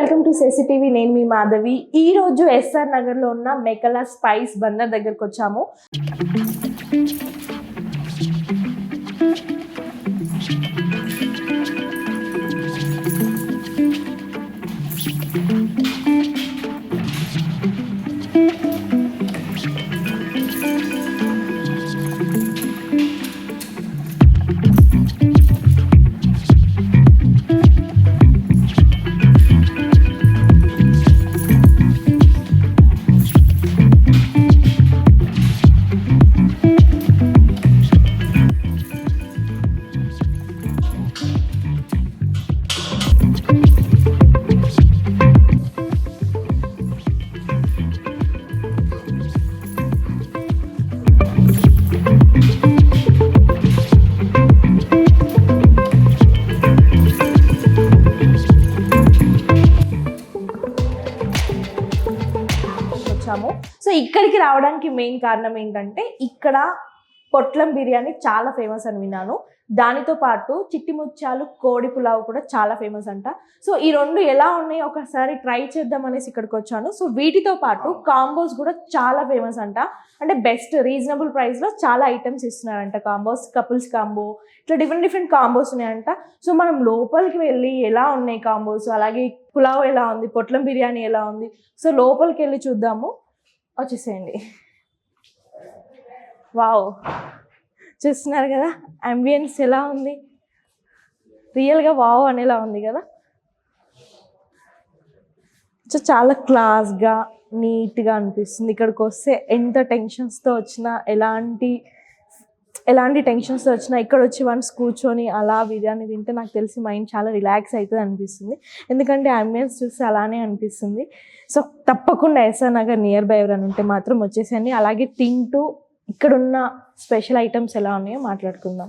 Welcome to సెసిటీవీ. నేను మీ మాధవి. ఈ రోజు ఎస్ఆర్ నగర్లో ఉన్న మెకలా స్పైస్ బందర్ దగ్గరకు వచ్చాము. రావడానికి మెయిన్ కారణం ఏంటంటే ఇక్కడ పొట్లం బిర్యానీ చాలా ఫేమస్ అని విన్నాను. దానితో పాటు చిట్టి ముత్యాలు కోడి పులావ్ కూడా చాలా ఫేమస్ అంట. సో ఈ రెండు ఎలా ఉన్నాయి? ఒకసారి ట్రై చేద్దాం అనేసి ఇక్కడికి వచ్చాను. సో వీటితో పాటు కాంబోస్ కూడా చాలా ఫేమస్ అంట. అంటే బెస్ట్ రీజనబుల్ ప్రైస్లో చాలా ఐటమ్స్ ఇస్తున్నారంట. కాంబోస్ కపుల్స్ కాంబో ఇట్లా డిఫరెంట్ డిఫరెంట్ కాంబోస్ ఉన్నాయంట. సో మనం లోపలికి వెళ్ళి ఎలా ఉన్నాయి కాంబోస్ అలాగే పులావ్ ఎలా ఉంది? పొట్లం బిర్యానీ ఎలా ఉంది? సో లోపలికి వెళ్ళి చూద్దాము. వచ్చేసేయండి. వావ్. చూస్తున్నారు కదా అంబియన్స్ ఎలా ఉంది? రియల్గా వావ్ అనేలా ఉంది కదా. సో చాలా క్లాస్గా నీట్గా అనిపిస్తుంది. ఇక్కడికి వస్తే ఎంత టెన్షన్స్తో వచ్చినా ఎలాంటి ఎలాంటి టెన్షన్స్ వచ్చినా ఇక్కడ వచ్చి వన్స్ కూర్చొని అలా బిర్యానీ తింటే నాకు తెలిసి మైండ్ చాలా రిలాక్స్ అవుతుంది అనిపిస్తుంది. ఎందుకంటే అంబియన్స్ చూస్తే అలానే అనిపిస్తుంది. సో తప్పకుండా ఎస్ఆర్ నగర్ నియర్ బై ఎవరైనా ఉంటే మాత్రం వచ్చేసేయండి. అలాగే తింటూ ఇక్కడున్న స్పెషల్ ఐటమ్స్ ఎలా ఉన్నాయో మాట్లాడుకుందాం.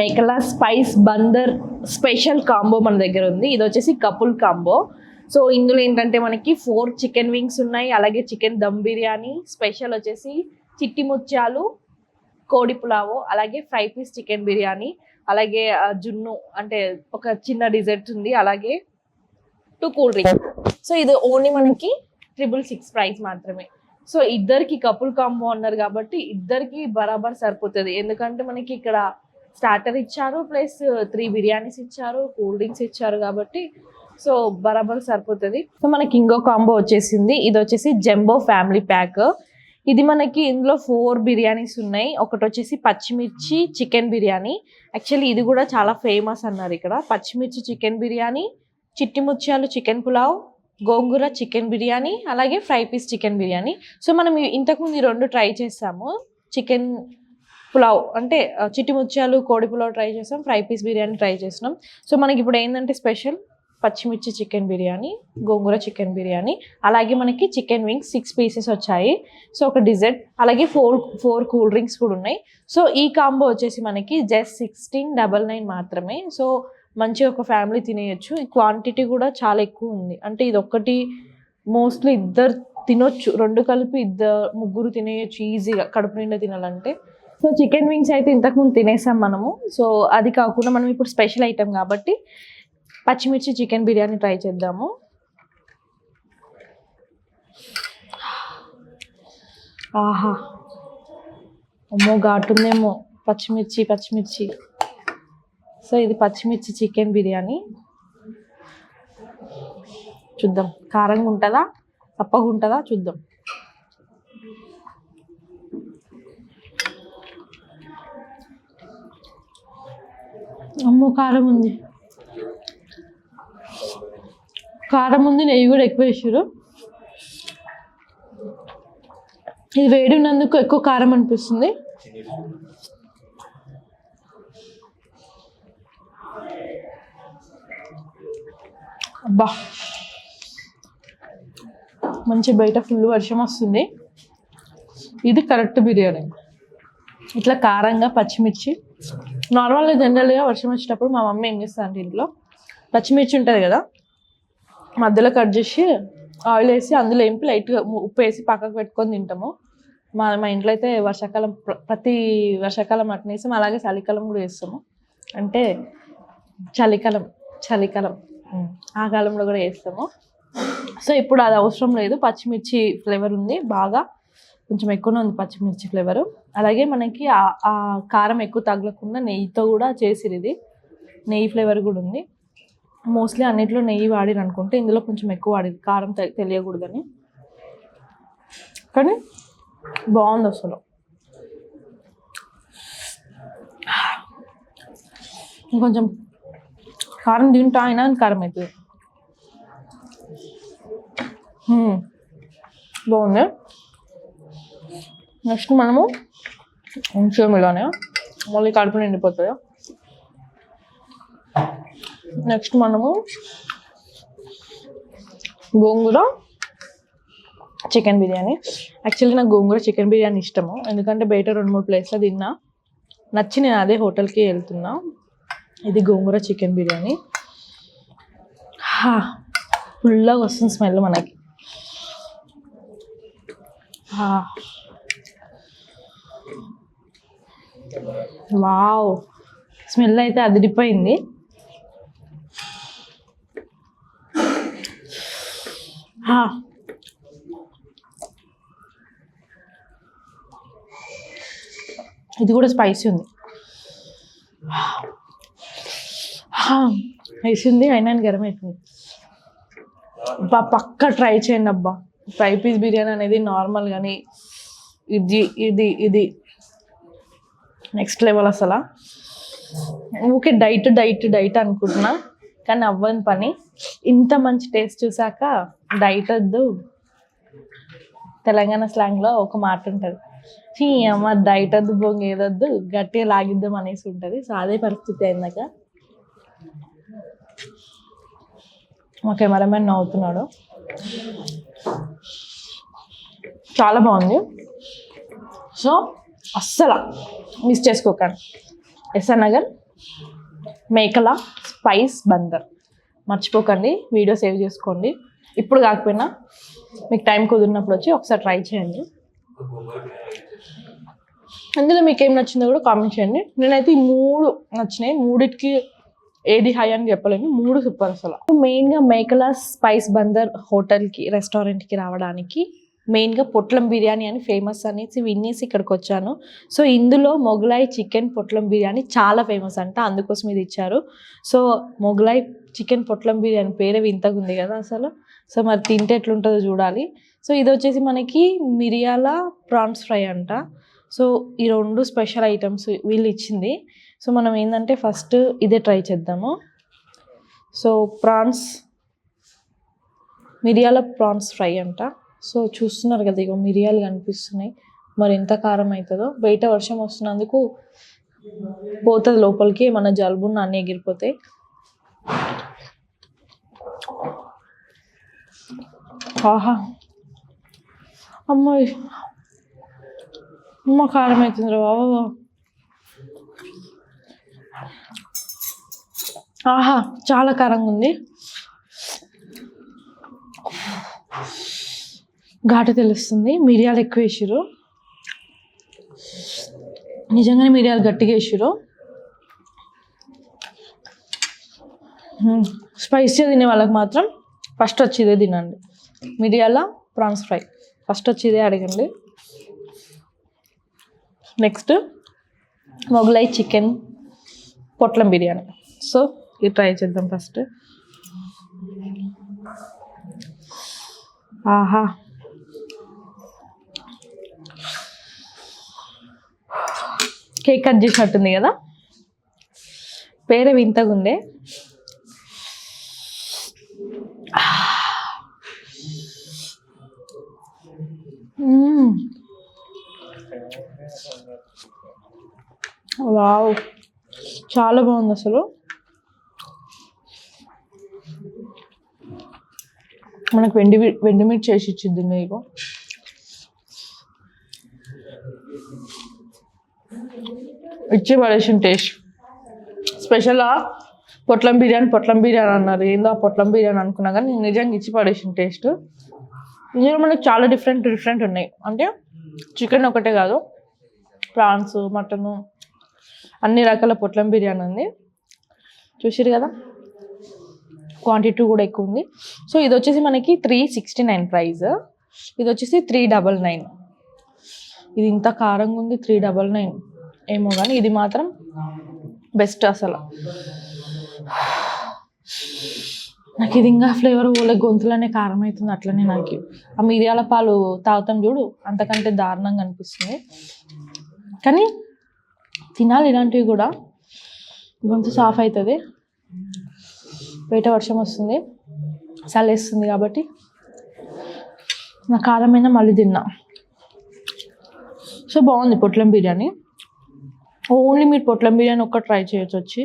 Mekala spice Bandar special combo మన దగ్గర ఉంది. ఇది వచ్చేసి కపుల్ కాంబో. సో ఇందులో ఏంటంటే మనకి ఫోర్ చికెన్ వింగ్స్ ఉన్నాయి. అలాగే చికెన్ దమ్ బిర్యానీ స్పెషల్ వచ్చేసి చిట్టి ముత్యాలు కోడి పులావు అలాగే ఫ్రై పీస్ చికెన్ బిర్యానీ అలాగే జున్ను అంటే ఒక చిన్న డిజర్ట్ ఉంది. అలాగే టూ కూల్ డ్రింక్ సో ఇది ఓన్లీ మనకి ట్రిపుల్ సిక్స్ ప్రైస్ మాత్రమే. సో ఇద్దరికి కపుల్ కాంబో అన్నారు కాబట్టి ఇద్దరికి బరాబర్ సరిపోతుంది. ఎందుకంటే మనకి ఇక్కడ స్టార్టర్ ఇచ్చారు ప్లస్ త్రీ బిర్యానీస్ ఇచ్చారు కూల్ డ్రింక్స్ ఇచ్చారు కాబట్టి సో బరాబర్ సరిపోతుంది. సో మనకి ఇంకో కాంబో వచ్చేసింది. ఇది వచ్చేసి జంబో ఫ్యామిలీ ప్యాక్ ఇది మనకి ఇందులో ఫోర్ బిర్యానీస్ ఉన్నాయి. ఒకటి వచ్చేసి పచ్చిమిర్చి చికెన్ బిర్యానీ యాక్చువల్లీ ఇది కూడా చాలా ఫేమస్ అన్నారు ఇక్కడ. పచ్చిమిర్చి చికెన్ బిర్యానీ చిట్టి ముత్యాలు చికెన్ పులావ్ గోంగూర చికెన్ బిర్యానీ అలాగే fry piece chicken biryani so మనం ఇంతకుముందు ఈ రెండు ట్రై చేసాము. చికెన్ పులావ్ అంటే చిట్టి ముత్యాలు కోడి పులావ్ ట్రై చేసాం ఫ్రై పీస్ బిర్యానీ ట్రై చేసినాం. సో మనకి ఇప్పుడు ఏంటంటే స్పెషల్? పచ్చిమిర్చి చికెన్ బిర్యానీ గోంగూర చికెన్ బిర్యానీ అలాగే మనకి చికెన్ వింగ్స్ సిక్స్ పీసెస్ వచ్చాయి. సో ఒక డిజర్ట్ అలాగే ఫోర్ ఫోర్ కూల్ డ్రింక్స్ కూడా ఉన్నాయి. సో ఈ కాంబో వచ్చేసి మనకి జస్ట్ సిక్స్టీన్ డబల్ నైన్ మాత్రమే. సో మంచిగా ఒక ఫ్యామిలీ తినేయచ్చు. ఈ క్వాంటిటీ కూడా చాలా ఎక్కువ ఉంది. అంటే ఇది ఒక్కటి మోస్ట్లీ ఇద్దరు తినొచ్చు. రెండు కలిపి ఇద్దరు ముగ్గురు తినేయచ్చు ఈజీగా కడుపు నిండా తినాలంటే. సో చికెన్ వింగ్స్ అయితే ఇంతకుముందు తినేసాం మనము. సో అది కాకుండా మనం ఇప్పుడు స్పెషల్ ఐటెం కాబట్టి పచ్చిమిర్చి చికెన్ బిర్యానీ ట్రై చేద్దాము. ఆహా. అమ్మో ఘాటుందేమో. పచ్చిమిర్చి పచ్చిమిర్చి. సో ఇది పచ్చిమిర్చి చికెన్ బిర్యానీ. చూద్దాం. కారంగా ఉంటుందా తప్పగా ఉంటుందా చూద్దాం. అమ్మో కారం ఉంది. కారం ఉంది నెయ్యి కూడా ఎక్కువ వేసారు ఇది వేడి ఉన్నందుకు ఎక్కువ కారం అనిపిస్తుంది. అబ్బా. మంచి బయట ఫుల్ వర్షం వస్తుంది. ఇది కరెక్ట్ బిర్యానీ. ఇట్లా కారంగా పచ్చిమిర్చి. నార్మల్గా జనరల్గా వర్షం వచ్చేటప్పుడు మా మమ్మీ ఏం చేస్తా అంటే ఇంట్లో పచ్చిమిర్చి ఉంటుంది కదా మధ్యలో కట్ చేసి ఆయిల్ వేసి అందులో ఏంపి లైట్గా ఉప్పు వేసి పక్కకు పెట్టుకొని తింటాము. మా మా ఇంట్లో అయితే వర్షాకాలం ప్ర- ప్రతి వర్షాకాలం అట్నే వేస్తాం అలాగే చలికాలం కూడా వేస్తాము అంటే చలికాలం చలికాలం ఆ కాలంలో కూడా వేస్తాము సో ఇప్పుడు అది అవసరం లేదు పచ్చిమిర్చి ఫ్లేవర్ ఉంది బాగా. కొంచెం ఎక్కువనే ఉంది పచ్చిమిర్చి ఫ్లేవర్. అలాగే మనకి ఆ- కారం ఎక్కువ తగలకుండా నెయ్యితో కూడా చేసిరు ఇది. నెయ్యి ఫ్లేవర్ కూడా ఉంది. మోస్ట్లీ అన్నిట్లో నెయ్యి వాడిరు అనుకుంటే ఇందులో కొంచెం ఎక్కువ వాడి కారం తె- తెలియకూడదని. కానీ బాగుంది అసలు. ఇంకొంచెం కారం తింటా అయినా కారం అవుతుంది hmm. బాగుంది? నెక్స్ట్ మనము ఇంకేం ఇలానే మళ్ళీ కడుపు నిండిపోతుంది? నెక్స్ట్ మనము గోంగూర చికెన్ బిర్యానీ. యాక్చువల్లీ నాకు గోంగూర చికెన్ బిర్యానీ ఇష్టము. ఎందుకంటే బయట రెండు మూడు ప్లేస్లో తిన్నా. నచ్చి నేను అదే హోటల్కి వెళ్తున్నా. ఇది గోంగూర చికెన్ బిర్యానీ. ఫుల్గా వస్తుంది స్మెల్ మనకి. హా. వావ్. స్మెల్ అయితే అదిరిపోయింది. ఇది కూడా స్పైసీ ఉంది. వేసింది అయినా గరం అయిపోయింది. అబ్బా పక్క ట్రై చేయండి అబ్బా. ఫ్రై పీస్ బిర్యానీ అనేది నార్మల్ కానీ ఇది ఇది ఇది. నెక్స్ట్ లెవెల్ అసలు. ఊకే డైట్ డైట్ డైట్ అనుకుంటున్నా. కానీ అవ్వని పని. ఇంత మంచి టేస్ట్ చూసాక డైట్ వద్దు. తెలంగాణ స్లాంగ్లో ఒక మాట ఉంటుంది. చీ అమ్మ డైట్ వద్దు బొంగ ఏదొద్దు గట్టిగా లాగిద్దాం అనేసి ఉంటుంది. సో అదే పరిస్థితి అయిందాక మా కెమెరామెన్ నవ్వుతున్నాడు. చాలా బాగుంది. సో అస్సలు మిస్ చేసుకోకండి. ఎస్ఆర్ నగర్ మేకల స్పైస్ బందర్. మర్చిపోకండి వీడియో సేవ్ చేసుకోండి. ఇప్పుడు కాకపోయినా మీకు టైం కుదిరినప్పుడు వచ్చి ఒకసారి ట్రై చేయండి. అందులో మీకు ఏం నచ్చిందో కూడా కామెంట్ చేయండి. నేనైతే ఈ మూడు నచ్చినాయి. మూడిటికి ఏది హై అని చెప్పలేను. మూడు సూపర్ అసలు. మెయిన్గా మేకల స్పైస్ బందర్ హోటల్కి రెస్టారెంట్కి రావడానికి మెయిన్గా పొట్లం బిర్యానీ అని ఫేమస్ అనేసి విన్నేసి ఇక్కడికి వచ్చాను సో ఇందులో మొగలాయి చికెన్ పొట్లం బిర్యానీ చాలా ఫేమస్ అంట అందుకోసం ఇది ఇచ్చారు. సో మొగలాయి చికెన్ పొట్లం బిర్యానీ పేరే వింతగా ఉంది కదా అసలు. సో మరి తింటే ఎట్లుంటుందో చూడాలి. సో ఇది వచ్చేసి మనకి మిరియాల ప్రాన్స్ ఫ్రై అంట. సో ఈ రెండు స్పెషల్ ఐటమ్స్ వీళ్ళు ఇచ్చింది సో మనం ఏంటంటే ఫస్ట్ ఇదే ట్రై చేద్దాము. సో ప్రాన్స్ మిరియాల ప్రాన్స్ ఫ్రై అంట. సో చూస్తున్నారు కదా ఇగో మిరియాలు కనిపిస్తున్నాయి. మరి ఎంత కారం అవుతుందో బయట వర్షం వస్తున్నందుకు పోతుంది లోపలికి మన జలుబున్న అన్నీ ఎగిరిపోతాయి. ఆహా. అమ్మాయి అమ్మ కారం అవుతుంది రా ఆహా చాలా కారంగా ఉంది ఘాటు తెలుస్తుంది. మిరియాలు ఎక్కువ వేసిరు నిజంగానే మిరియాలు గట్టిగా వేసిరు స్పైసీగా తినే వాళ్ళకి మాత్రం ఫస్ట్ వచ్చేదే తినండి. మిరియాల ప్రాన్స్ ఫ్రై. ఫస్ట్ వచ్చేదే అడగండి. నెక్స్ట్ మొగలై చికెన్ పొట్లం బిర్యానీ. సో ఇది ట్రై చేద్దాం ఫస్ట్. ఆహా. కేక్ కట్ చేసినట్టుంది కదా? పేరే వింతగా ఉండే వావ్. చాలా బాగుంది అసలు. మనకు వెండి వెండి మీట్ చేసి ఇచ్చింది మీకు ఇచ్చి పడేసిన టేస్ట్. స్పెషల్ పొట్లం బిర్యానీ పొట్లం బిర్యానీ అన్నారు. ఏందో ఆ పొట్లం బిర్యానీ అనుకున్నా కానీ నేను నిజంగా ఇచ్చి పడేసిన టేస్ట్. ఇందులో మనకి చాలా డిఫరెంట్ డిఫరెంట్ ఉన్నాయి. అంటే చికెన్ ఒకటే కాదు. ప్రాన్స్ మటను అన్ని రకాల పొట్లం బిర్యానీ ఉంది. చూసారు కదా? క్వాంటిటీ కూడా ఎక్కువ ఉంది. సో ఇది వచ్చేసి మనకి త్రీ సిక్స్టీ నైన్ ప్రైస్ ఇది వచ్చేసి త్రీ డబల్ నైన్ ఇది ఇంత కారంగా ఉంది త్రీ డబల్ నైన్ ఏమో కానీ ఇది మాత్రం బెస్ట్ అసలు. నాకు ఇది ఇంకా ఫ్లేవర్ ఓలే గొంతులోనే కారం అవుతుంది అట్లనే నాకు. ఆ మిరియాల పాలు తాగుతాం చూడు అంతకంటే దారుణంగా అనిపిస్తుంది. కానీ తినాలి ఇలాంటివి కూడా. గొంతు సాఫ్ అవుతుంది బయట వర్షం వస్తుంది. చలేస్తుంది కాబట్టి నా కారమైన మళ్ళీ తిన్నా. సో బాగుంది పొట్లం బిర్యానీ. ఓన్లీ మీరు పొట్లం బిర్యానీ ఒక్క ట్రై చేయొచ్చు వచ్చి.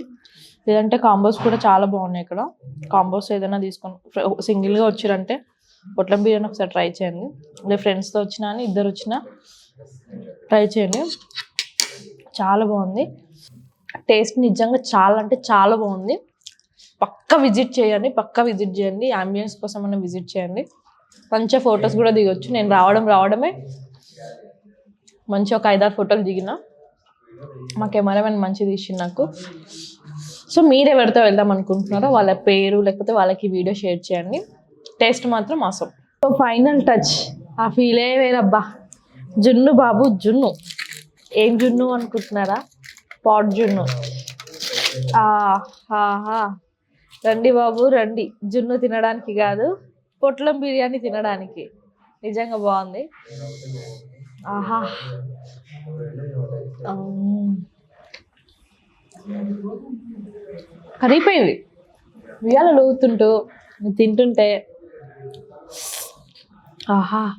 లేదంటే కాంబోస్ కూడా చాలా బాగున్నాయి ఇక్కడ. కాంబోస్ ఏదైనా తీసుకొని సింగిల్గా వచ్చారంటే పొట్లం బిర్యానీ ఒకసారి ట్రై చేయండి. లేదా ఫ్రెండ్స్తో వచ్చినా అని ఇద్దరు వచ్చినా ట్రై చేయండి. చాలా బాగుంది. టేస్ట్ నిజంగా చాలా అంటే చాలా బాగుంది. పక్క విజిట్ చేయండి పక్క విజిట్ చేయండి. అంబియన్స్ కోసం అన్న విజిట్ చేయండి. మంచిగా ఫొటోస్ కూడా దిగొచ్చు. నేను రావడం రావడమే మంచి ఒక ఐదారు ఫోటోలు దిగిన. మా కెమెరామెన్ మంచిది ఇచ్చింది నాకు. సో మీరు ఎవరితో వెళ్దాం అనుకుంటున్నారో వాళ్ళ పేరు లేకపోతే వాళ్ళకి వీడియో షేర్ చేయండి. టేస్ట్ మాత్రం మాసం సో ఫైనల్ టచ్ ఆ ఫీలే వేరబ్బా. జున్ను బాబు జున్ను. ఏం జున్ను అనుకుంటున్నారా? పాట్ జున్ను. ఆహా రండి బాబు రండి. జున్ను తినడానికి కాదు పొట్లం బిర్యానీ తినడానికి. నిజంగా బాగుంది. ఆహా. కరిగిపోయింది. ఉయ్యాల లూగుతుంటూ తింటుంటే. ఆహా.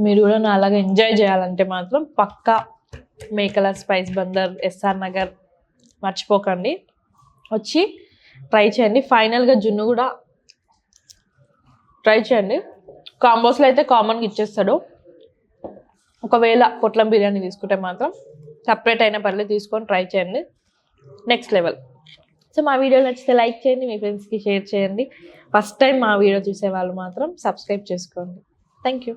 మీరు కూడా నా అలాగా ఎంజాయ్ చేయాలంటే మాత్రం పక్కా మేకల స్పైస్ బందర్ ఎస్ఆర్ నగర్ మర్చిపోకండి. వచ్చి ట్రై చేయండి. ఫైనల్గా జున్ను కూడా ట్రై చేయండి. కాంబోస్లో అయితే కామన్గా ఇచ్చేస్తాడు. ఒకవేళ పొట్లం బిర్యానీ తీసుకుంటే మాత్రం సపరేట్ అయిన పర్లేదు తీసుకొని ట్రై చేయండి. నెక్స్ట్ లెవెల్ సో మా వీడియో నచ్చితే లైక్ చేయండి మీ ఫ్రెండ్స్కి షేర్ చేయండి. ఫస్ట్ టైం మా వీడియో చూసే వాళ్ళు మాత్రం సబ్స్క్రైబ్ చేసుకోండి. Thank you